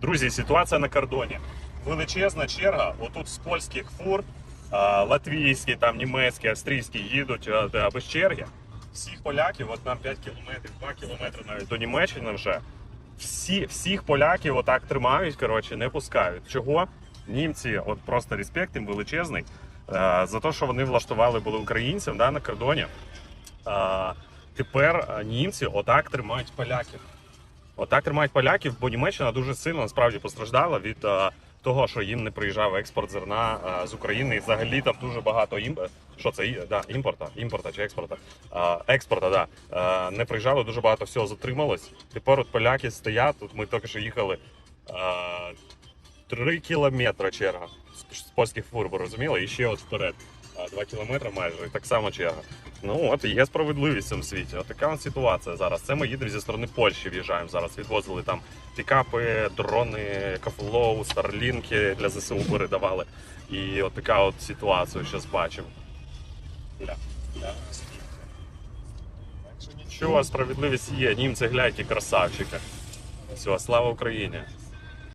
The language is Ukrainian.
Друзі, ситуація на кордоні. Величезна черга. Отут з польських фур, латвійські, там німецькі, австрійські їдуть без черги. Всіх поляків, от нам 5 кілометрів, 2 кілометри навіть до Німеччини вже. Всі, всіх поляків отак тримають, коротше, не пускають. Чого? Німці, от просто респект їм величезний за те, що вони влаштували були українцям да, на кордоні. Тепер німці отак тримають поляків. Отак тримають поляків, бо Німеччина дуже сильно насправді постраждала від е, того, що їм не приїжджав експорт зерна е, з України. І взагалі там дуже багато імп... що це да, імпорта, імпорта чи експорта. Е, експорта, да. Е, не приїжджало, дуже багато всього затрималось. Тепер от поляки стоять. Тут ми тільки що їхали. Е, Три кілометри черга з польських фур, ви розуміли? І ще от вперед. А, Два кілометри майже, і так само черга. Ну от і є справедливість в цьому світі. От така от ситуація зараз. Це ми їдемо зі сторони Польщі, в'їжджаємо зараз. Відвозили там пікапи, дрони, кафлоу, старлінки для ЗСУ передавали. І от така от ситуація зараз бачимо. Що справедливість є. Німці гляньте, красавчики. Все, слава Україні!